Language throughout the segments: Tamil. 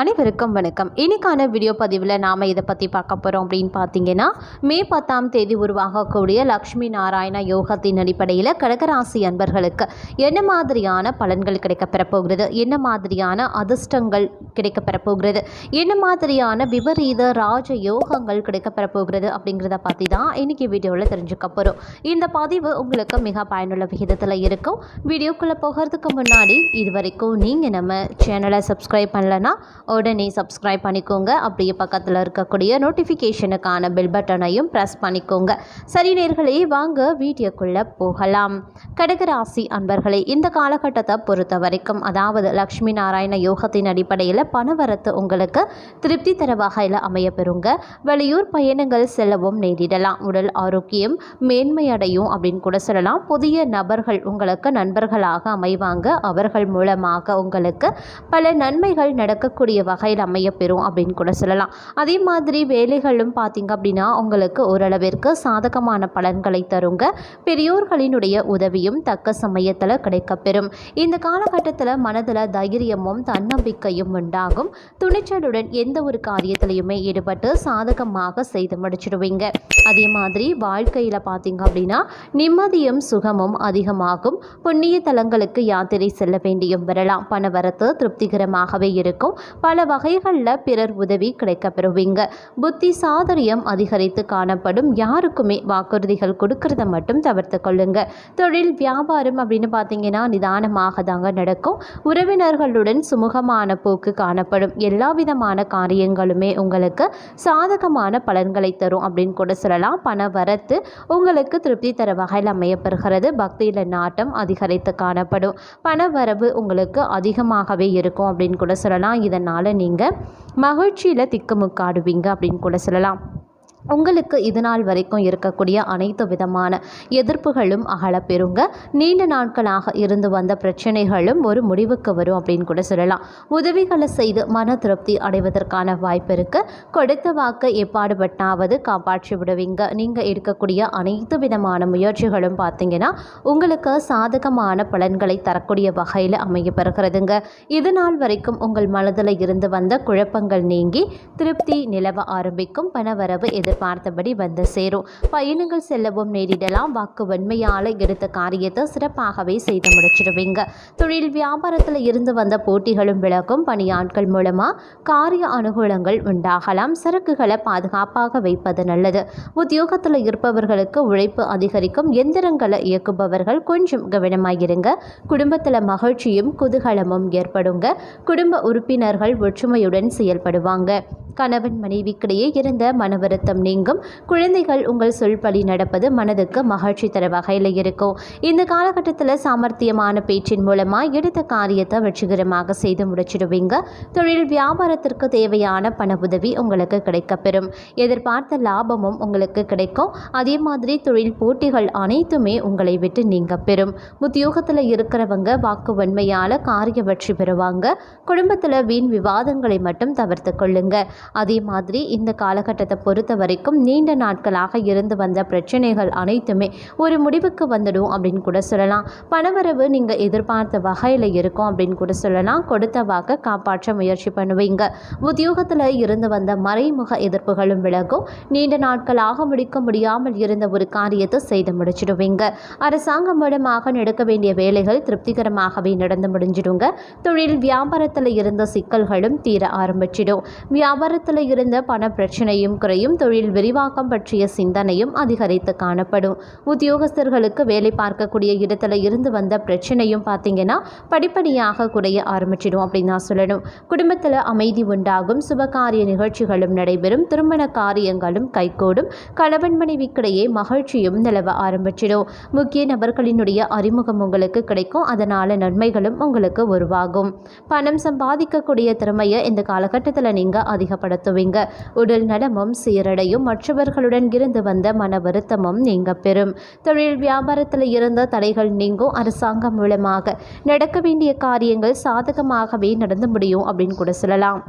அனைவருக்கும் வணக்கம். இன்னைக்கான வீடியோ பதிவில் நாம் இதை பற்றி பார்க்க போகிறோம் அப்படின்னு பார்த்தீங்கன்னா மே பத்தாம் தேதி உருவாகக்கூடிய லக்ஷ்மி நாராயண யோகத்தின் அடிப்படையில் கடகராசி அன்பர்களுக்கு என்ன மாதிரியான பலன்கள் கிடைக்கப்பெற போகிறது? என்ன மாதிரியான அதிர்ஷ்டங்கள் கிடைக்கப்பெற போகிறது? என்ன மாதிரியான விபரீத ராஜ யோகங்கள் கிடைக்கப்பெற போகிறது அப்படிங்கிறத பற்றி தான் இன்னைக்கு வீடியோவில் தெரிஞ்சுக்க போகிறோம் இந்த பதிவு உங்களுக்கு மிக பயனுள்ள விகிதத்தில் இருக்கும். வீடியோக்குள்ளே போகிறதுக்கு முன்னாடி இது வரைக்கும் நீங்கள் நம்ம சேனலை சப்ஸ்கிரைப் பண்ணலன்னா உடனே சப்ஸ்கிரைப் பண்ணிக்கோங்க. அப்படியே பக்கத்தில் இருக்கக்கூடிய நோட்டிஃபிகேஷனுக்கான பெல் பட்டனையும் ப்ரெஸ் பண்ணிக்கோங்க. சரி நேர்களே வாங்க வீடியோக்குள்ளே போகலாம். கடகராசி அன்பர்களே இந்த காலகட்டத்தை பொறுத்த வரைக்கும் அதாவது லக்ஷ்மி நாராயண யோகத்தின் அடிப்படையில் பணவரத்து உங்களுக்கு திருப்தி தர வகையில் அமையப்பெறுங்க. வெளியூர் பயணங்கள் செல்லவும் நேரிடலாம். உடல் ஆரோக்கியம் மேன்மையடையும் அப்படின்னு கூட சொல்லலாம். புதிய நபர்கள் உங்களுக்கு நண்பர்களாக அமைவாங்க. அவர்கள் மூலமாக உங்களுக்கு பல நன்மைகள் நடக்கக்கூடிய வகையில் அமையப்பெறும் அப்படின்னு கூட சொல்லலாம். அதே மாதிரி வேலைகளும் பார்த்தீங்க அப்படின்னா உங்களுக்கு ஓரளவிற்கு சாதகமான பலன்களை தருங்க. பெரியோர்களினுடைய உதவியும் தக்க சமயத்தில் கிடைக்கப்பெறும். இந்த காலகட்டத்தில் மனதில் தைரியமும் தன்னம்பிக்கையும் உண்டாகும். துணிச்சலுடன் எந்த ஒரு காரியத்திலையுமே ஈடுபட்டு சாதகமாக செய்து முடிச்சிடுவீங்க. அதே மாதிரி வாழ்க்கையில் பார்த்தீங்க அப்படின்னா நிம்மதியும் சுகமும் அதிகமாகும். புண்ணிய தலங்களுக்கு யாத்திரை செல்ல வேண்டியும் வரலாம். பணவரத்து திருப்திகரமாகவே இருக்கும். பல வகைகளில் பிறர் உதவி கிடைக்கப்பெறுவீங்க. புத்தி சாதுரியம் அதிகரித்து காணப்படும். யாருக்குமே வாக்குறுதிகள் கொடுக்கறத மட்டும் தவிர்த்து கொள்ளுங்க. தொழில் வியாபாரம் அப்படின்னு பார்த்தீங்கன்னா நிதானமாக தாங்க நடக்கும். உறவினர்களுடன் சுமூகமான போக்கு காணப்படும். எல்லா விதமான காரியங்களுமே உங்களுக்கு சாதகமான பலன்களை தரும் அப்படின்னு கூட சொல்லலாம். பண வரத்து உங்களுக்கு திருப்தி தர வகையில் அமையப்பெறுகிறது. பக்தியில் நாட்டம் அதிகரித்து காணப்படும். பண வரவு உங்களுக்கு அதிகமாகவே இருக்கும் அப்படின்னு கூட சொல்லலாம். இதனால் நீங்கள் மகிழ்ச்சியில் திக்குமுக்காடுவீங்க அப்படின்னு கூட சொல்லலாம். உங்களுக்கு இது நாள் வரைக்கும் இருக்கக்கூடிய அனைத்து விதமான எதிர்ப்புகளும் அகலப்பெறுங்க நீண்ட நாட்களாக இருந்து வந்த பிரச்சனைகளும் ஒரு முடிவுக்கு வரும் அப்படின்னு கூட சொல்லலாம். உதவிகளை செய்து மன திருப்தி அடைவதற்கான வாய்ப்பு இருக்குது கொடுத்த வாக்கு எப்பாடுபட்டாவது காப்பாற்றி விடுவீங்க. நீங்கள் எடுக்கக்கூடிய அனைத்து விதமான முயற்சிகளும் பார்த்தீங்கன்னா உங்களுக்கு சாதகமான பலன்களை தரக்கூடிய வகையில் அமையப்பெறுகிறதுங்க. இது நாள் வரைக்கும் உங்கள் மனதில் இருந்து வந்த குழப்பங்கள் நீங்கி திருப்தி நிலவ ஆரம்பிக்கும். பணவரவு எதிர் எதிர்பார்த்தபடி வந்து சேரும். பயணங்கள் செல்லவும் நேரிடலாம். வாக்கு வன்மையால் எடுத்த காரியத்தை சிறப்பாகவே செய்து முடிச்சிடுவீங்க. தொழில் வியாபாரத்தில் இருந்து வந்த போட்டிகளும் விளக்கும் பணியாட்கள் மூலமாக காரிய அனுகூலங்கள் உண்டாகலாம். சரக்குகளை பாதுகாப்பாக வைப்பது நல்லது. உத்தியோகத்தில் இருப்பவர்களுக்கு உழைப்பு அதிகரிக்கும். எந்திரங்களை இயக்குபவர்கள் கொஞ்சம் கவனமாயிருங்க. குடும்பத்தில் மகிழ்ச்சியும் குதூகலமும் ஏற்படுங்க. குடும்ப உறுப்பினர்கள் ஒற்றுமையுடன் செயல்படுவாங்க. கணவன் மனைவிக்கிடையே இருந்த மன வருத்தம் நீங்கும். குழந்தைகள் உங்கள் சொல்படி நடப்பது மனதுக்கு மகிழ்ச்சி தர வகையில் இருக்கும். இந்த காலகட்டத்தில் சாமர்த்தியமான பேச்சின் மூலமாக எடுத்த காரியத்தை வெற்றிகரமாக செய்து முடிச்சிடுவீங்க. தொழில் வியாபாரத்திற்கு தேவையான பண உதவி உங்களுக்கு கிடைக்கப்பெறும். எதிர்பார்த்த லாபமும் உங்களுக்கு கிடைக்கும். அதே மாதிரி தொழில் போட்டிகள் அனைத்துமே உங்களை விட்டு நீங்க பெறும் உத்தியோகத்தில் இருக்கிறவங்க வாக்கு வன்மையால் காரிய வெற்றி பெறுவாங்க. குடும்பத்தில் வீண் விவாதங்களை மட்டும் தவிர்த்து கொள்ளுங்கள் அதே மாதிரி இந்த காலகட்டத்தை பொறுத்த வரைக்கும் நீண்ட நாட்களாக இருந்து வந்த பிரச்சனைகள் அனைத்துமே ஒரு முடிவுக்கு வந்துடும் அப்படின்னு கூட சொல்லலாம். பணவரவு நீங்கள் எதிர்பார்த்த வகையில் இருக்கும் அப்படின்னு கூட சொல்லலாம். கொடுத்த வாக்கை காப்பாற்ற முயற்சி பண்ணுவீங்க. உத்தியோகத்தில் இருந்து வந்த மறைமுக எதிர்ப்புகளும் விலகும். நீண்ட நாட்களாக முடிக்க முடியாமல் இருந்த ஒரு காரியத்தை செய்து முடிச்சிடுவீங்க. அரசாங்கம் மூலமாக நடக்க வேண்டிய வேலைகள் திருப்திகரமாகவே நடந்து முடிஞ்சிடுங்க. தொழில் வியாபாரத்தில் இருந்த சிக்கல்களும் தீர ஆரம்பிச்சிடும். வியாபாரத்தில் இருந்த பண பிரச்சனையும் குறையும் தொழில் விரிவாக்கம் பற்றிய சிந்தனையும் அதிகரித்து காணப்படும். உத்தியோகஸ்தர்களுக்கு வேலை பார்க்கக்கூடிய இடத்துல இருந்து வந்த பிரச்சனையும் பார்த்தீங்கன்னா படிப்படியாக குறைய ஆரம்பிச்சிடும் அப்படின்னு நான் சொல்லணும். குடும்பத்தில் அமைதி உண்டாகும் சுபகாரிய நிகழ்ச்சிகளும் நடைபெறும் திருமண காரியங்களும் கைகூடும் கணவன் மனைவிக்கிடையே மகிழ்ச்சியும் நிலவ ஆரம்பிச்சிடும். முக்கிய நபர்களினுடைய அறிமுகம் உங்களுக்கு கிடைக்கும் அதனால் நன்மைகளும் உங்களுக்கு உருவாகும். பணம் சம்பாதிக்கக்கூடிய திறமையை இந்த காலகட்டத்தில் நீங்கள் அதிகப்படுத்துவீங்க உடல் நலமும் சீரடையும். மற்றவர்களுடன் இருந்து வந்த மன வருத்தமும் நீங்க பெறும். தொழில் வியாபாரத்தில் இருந்த தடைகள் நீங்கும். அரசாங்கம் மூலமாக நடக்க வேண்டிய காரியங்கள் சாதகமாகவே நடந்து முடியும் அப்படின்னு கூட சொல்லலாம்.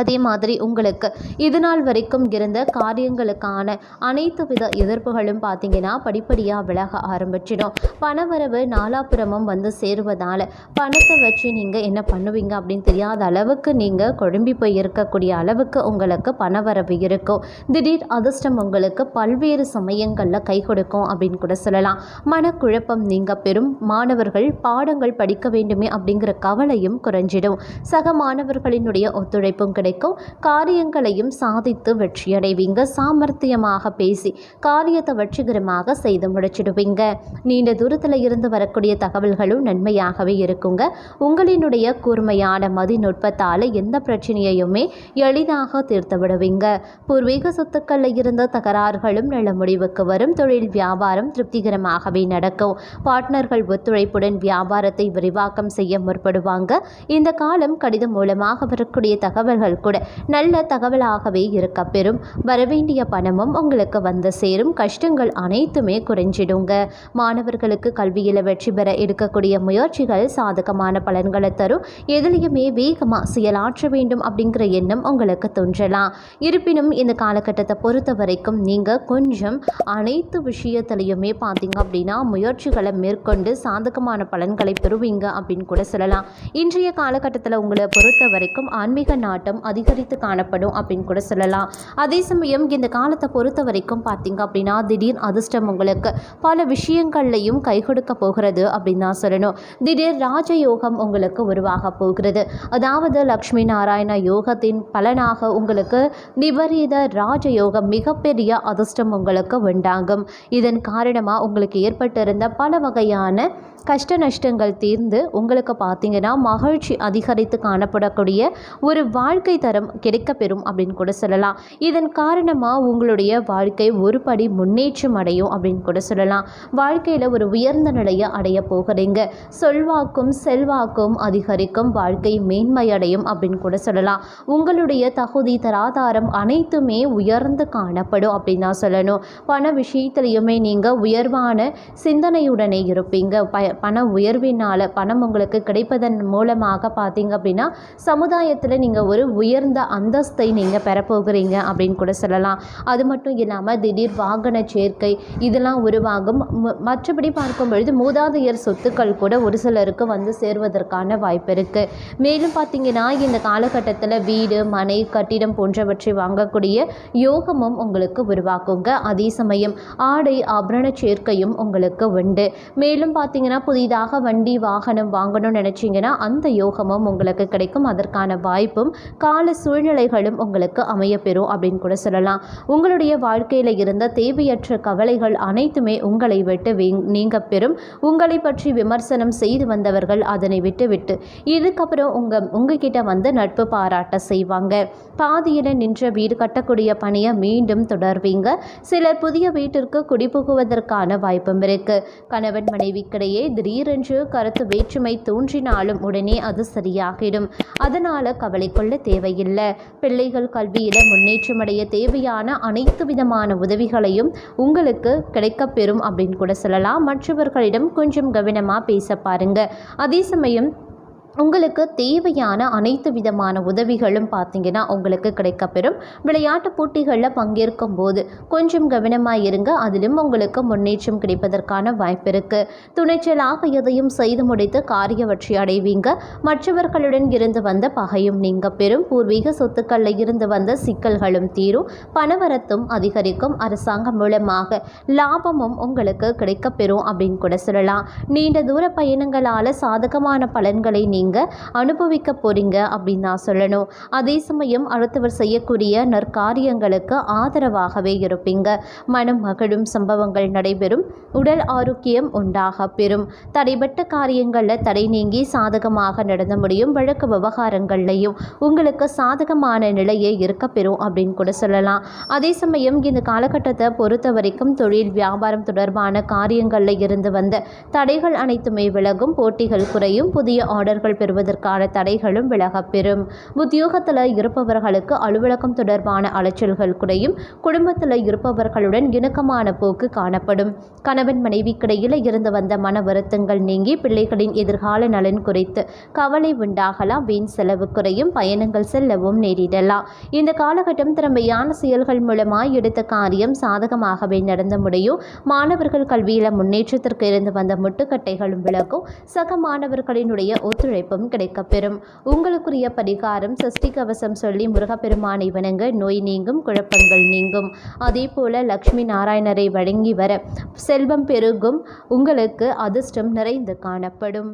அதே மாதிரி உங்களுக்கு இது நாள் வரைக்கும் இருந்த காரியங்களுக்கான அனைத்து வித எதிர்ப்புகளும் பார்த்தீங்கன்னா படிப்படியாக விலக ஆரம்பிச்சிடும். பணவரவு நாலாபுறமும் வந்து சேருவதால் பணத்தை வச்சு நீங்கள் என்ன பண்ணுவீங்க அப்படின்னு தெரியாத அளவுக்கு நீங்கள் குழம்பி போய் இருக்கக்கூடிய அளவுக்கு உங்களுக்கு பணவரவு இருக்கும். திடீர் அதிர்ஷ்டம் உங்களுக்கு பல்வேறு சமயங்களில் கை கொடுக்கும் அப்படின்னு கூட சொல்லலாம். மனக்குழப்பம் நீங்க பெறும். மாணவர்கள் பாடங்கள் படிக்க வேண்டுமே அப்படிங்கிற கவலையும் குறைஞ்சிடும். சக மாணவர்களினுடைய ஒத்துழைப்பும் கிடைக்கும். காரியங்களையும் சாதித்து வெற்றியடைவீங்க. சாமர்த்தியமாக பேசி காரியத்தை வெற்றிகரமாக செய்து முடிச்சிடுவீங்க. நீண்ட தூரத்தில் இருந்து வரக்கூடிய தகவல்களும் நன்மையாகவே இருக்குங்க. உங்களினுடைய கூர்மையான மதிநுட்பத்தால் எந்த பிரச்சனையையுமே எளிதாக தீர்த்து விடுவீங்க. பூர்வீக சொத்துக்களில் இருந்த தகராறுகளும் நல்ல முடிவுக்கு வரும். தொழில் வியாபாரம் திருப்திகரமாகவே நடக்கும். பார்ட்னர்கள் ஒத்துழைப்புடன் வியாபாரத்தை விரிவாக்கம் செய்ய முற்படுவாங்க. இந்த காலம் கடிதம் மூலமாக வரக்கூடிய தகவல்கள் கூட நல்ல தகவலாகவே இருக்க பெறும். வரவேண்டிய பணமும் உங்களுக்கு வந்து சேரும். கஷ்டங்கள் அனைத்துமே குறைஞ்சிடுங்க. மாணவர்களுக்கு கல்வியில் வெற்றி பெற எடுக்கக்கூடிய முயற்சிகள் சாதகமான பலன்களை தரும். எதுலேயுமே வேகமாக செயலாற்ற வேண்டும் அப்படிங்கிற எண்ணம் உங்களுக்கு தோன்றலாம். இருப்பினும் இந்த காலகட்டத்தை பொறுத்த வரைக்கும் நீங்கள் கொஞ்சம் அனைத்து விஷயத்துலையுமே பார்த்தீங்க அப்படின்னா முயற்சிகளை மேற்கொண்டு சாதகமான பலன்களை பெறுவீங்க அப்படின்னு கூட சொல்லலாம். இன்றைய காலகட்டத்தில் உங்களை பொறுத்த வரைக்கும் ஆன்மீக நாட்டம் அதிகரித்து காணப்படும் அப்படின்னு கூட சொல்லலாம். அதே சமயம் இந்த காலத்தை பொறுத்த வரைக்கும் பார்த்தீங்க அப்படின்னா திடீர் அதிர்ஷ்டம் உங்களுக்கு பல விஷயங்கள்லையும் கை கொடுக்க போகிறது அப்படின்னு தான் சொல்லணும். திடீர் ராஜயோகம் உங்களுக்கு உருவாக போகிறது. அதாவது லக்ஷ்மி நாராயண யோகத்தின் பலனாக உங்களுக்கு விபரீத ராஜயோகம் மிகப்பெரிய அதிர்ஷ்டம் உங்களுக்கு உண்டாகும். இதன் காரணமாக உங்களுக்கு ஏற்பட்டிருந்த பல வகையான கஷ்ட நஷ்டங்கள் தீர்ந்து உங்களுக்கு பார்த்தீங்கன்னா மகிழ்ச்சி அதிகரித்து காணப்படக்கூடிய ஒரு வாழ்க்கை தரம் கிடைக்கப்பெறும் அப்படின்னு கூட சொல்லலாம். இதன் காரணமாக உங்களுடைய வாழ்க்கை ஒரு படி முன்னேற்றம் அடையும் அப்படின்னு கூட சொல்லலாம். வாழ்க்கையில் ஒரு உயர்ந்த நிலையை அடைய போகிறீங்க. சொல்வாக்கும் செல்வாக்கும் அதிகரிக்கும் வாழ்க்கை மேன்மையடையும் அப்படின்னு கூட சொல்லலாம். உங்களுடைய தகுதி தராதாரம் அனைத்துமே உயர்ந்து காணப்படும் அப்படின்னு தான் சொல்லணும். பண விஷயத்துலையுமே நீங்கள் உயர்வான சிந்தனையுடனே இருப்பீங்க. ப பண உயர்வினால் பணம் உங்களுக்கு கிடைப்பதன் மூலமாக பார்த்தீங்க அப்படின்னா சமுதாயத்தில் நீங்கள் ஒரு உயர்ந்த அந்தஸ்தை நீங்கள் பெறப்போகிறீங்க அப்படின்னு கூட சொல்லலாம். அது மட்டும் இல்லாமல் திடீர் வாகன சேர்க்கை இதெல்லாம் உருவாகும். ம- மற்றபடி பார்க்கும் பொழுது மூதாதையர் சொத்துக்கள் கூட ஒரு சிலருக்கு வந்து சேர்வதற்கான வாய்ப்பு இருக்குது மேலும் பார்த்தீங்கன்னா இந்த காலகட்டத்தில் வீடு மனை கட்டிடம் போன்றவற்றை வாங்கக்கூடிய யோகமும் உங்களுக்கு உருவாக்குங்க. அதே சமயம் ஆடை ஆபரண சேர்க்கையும் உங்களுக்கு உண்டு. மேலும் பார்த்தீங்கன்னா புதிதாக வண்டி வாகனம் வாங்கணும்னு நினச்சிங்கன்னா அந்த யோகமும் உங்களுக்கு கிடைக்கும். அதற்கான வாய்ப்பும் கால சூழ்நிலைகளும் உங்களுக்கு அமையப்பெறும் அப்படின்னு கூட சொல்லலாம். உங்களுடைய வாழ்க்கையில் இருந்த தேவையற்ற கவலைகள் அனைத்துமே உங்களை விட்டு வீங்- நீங்க பெறும் உங்களை பற்றி விமர்சனம் செய்து வந்தவர்கள் அதனை விட்டு விட்டு இதுக்கப்புறம் உங்கள் உங்ககிட்ட வந்து நட்பு பாராட்ட செய்வாங்க. பாதியில் நின்ற வீடு கட்டக்கூடிய பணியை மீண்டும் தொடர்வீங்க. சிலர் புதிய வீட்டிற்கு குடிபுகுவதற்கான வாய்ப்பும் இருக்கு. கணவன் மனைவிக்கிடையே திடீரென்று கருத்து வேற்றுமை தோன்றினாலும் உடனே அது சரியாகிடும். அதனால் கவலை கொள்ள தேவையில்லை. பிள்ளைகள் கல்வியில் முன்னேற்றமடைய தேவையான அனைத்து விதமான உதவிகளையும் உங்களுக்கு கிடைக்கப்பெறும் அப்படின்னு கூட சொல்லலாம். மற்றவர்களிடம் கொஞ்சம் கவனமாக பேச பாருங்க. அதே சமயம் உங்களுக்கு தேவையான அனைத்து விதமான உதவிகளும் பார்த்தீங்கன்னா உங்களுக்கு கிடைக்கப்பெறும். விளையாட்டு போட்டிகளில் பங்கேற்கும் போது கொஞ்சம் கவனமாக இருங்க. அதிலும் உங்களுக்கு முன்னேற்றம் கிடைப்பதற்கான வாய்ப்பு இருக்குது துணைச்சலாக எதையும் செய்து முடித்து காரிய வெற்றி அடைவீங்க. மற்றவர்களுடன் இருந்து வந்த பகையும் நீங்க பெறும் பூர்வீக சொத்துக்களில் இருந்து வந்த சிக்கல்களும் தீரும். பணவரத்தும் அதிகரிக்கும். அரசாங்கம் மூலமாக லாபமும் உங்களுக்கு கிடைக்கப்பெறும் அப்படின்னு கூட சொல்லலாம். நீண்ட தூர பயணங்களால் சாதகமான பலன்களை நீங்கள் அனுபவிக்க போறீங்க அப்படின்னு நான் சொல்லணும். அதே சமயம் அடுத்தவர் செய்யக்கூடிய நற்காரியங்களுக்கு ஆதரவாகவே இருப்பீங்க. மனம் மகிழும் சம்பவங்கள் நடைபெறும். உடல் ஆரோக்கியம் உண்டாக பெறும். தடைபட்ட காரியங்களில் தடை நீங்கி சாதகமாக நடந்து முடியும். வழக்கு விவகாரங்கள்லையும் உங்களுக்கு சாதகமான நிலையே இருக்க பெறும் அப்படின்னு கூட சொல்லலாம். அதே சமயம் இந்த காலகட்டத்தை பொறுத்த வரைக்கும் தொழில் வியாபாரம் தொடர்பான காரியங்களில் இருந்து வந்த தடைகள் அனைத்துமே விலகும். போட்டிகள் குறையும். புதிய ஆர்டர்கள் வாய்ப்புகள் பெறுவதற்கான தடைகளும் விலகப்பெறும். உத்தியோகத்தில் இருப்பவர்களுக்கு அலுவலகம் தொடர்பான அலைச்சல்கள் குறையும். குடும்பத்தில் இருப்பவர்களுடன் இணக்கமான போக்கு காணப்படும். கணவன் மனைவிக்கிடையில் இருந்து வந்த மன வருத்தங்கள் நீங்கி பிள்ளைகளின் எதிர்கால நலன் குறித்து கவலை உண்டாகலாம். வீண் செலவு குறையும். பயணங்கள் செல்லவும் நேரிடலாம். இந்த காலகட்டம் திறமையான செயல்கள் மூலமாய் எடுத்த காரியம் சாதகமாகவே நடந்து முடியும். மாணவர்கள் கல்வியில முன்னேற்றத்திற்கு இருந்து வந்த முட்டுக்கட்டைகளும் விலகும். சக மாணவர்களினுடைய ஒத்துழைப்பும் கிடைக்கப்பெறும். உங்களுக்குரிய பரிகாரம் சஷ்டி கவசம் சொல்லி முருகப்பெருமானை வணங்க நோய் நீங்கும் குழப்பங்கள் நீங்கும். அதே போல லக்ஷ்மி நாராயணரை வழங்கி வர செல்வம் பெருகும். உங்களுக்கு அதிர்ஷ்டம் நிறைந்து காணப்படும்.